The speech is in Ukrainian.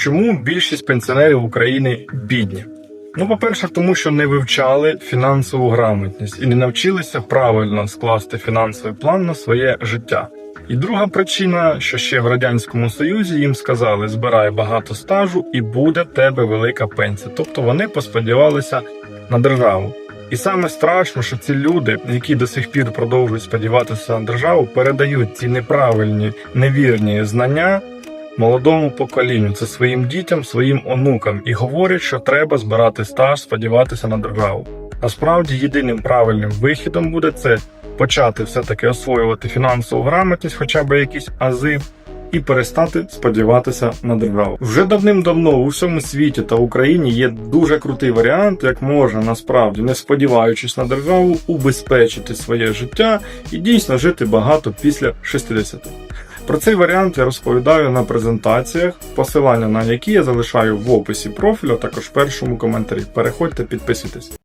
Чому більшість пенсіонерів України бідні? Ну, по-перше, тому що не вивчали фінансову грамотність і не навчилися правильно скласти фінансовий план на своє життя. І друга причина, що ще в радянському союзі їм сказали: збирай багато стажу і буде тебе велика пенсія. Тобто вони посподівалися на державу. І саме страшно, що ці люди, які до сих пір продовжують сподіватися на державу, передають ці неправильні, невірні знання молодому поколінню, це своїм дітям, своїм онукам, і говорять, що треба збирати стаж, сподіватися на державу. Насправді єдиним правильним вихідом буде це почати все-таки освоювати фінансову грамотність, хоча б якісь ази, і перестати сподіватися на державу. Вже давним-давно у всьому світі та Україні є дуже крутий варіант, як можна насправді, не сподіваючись на державу, убезпечити своє життя і дійсно жити багато після 60. Про цей варіант я розповідаю на презентаціях, посилання на які я залишаю в описі профілю, а також в першому коментарі. Переходьте, підписуйтесь.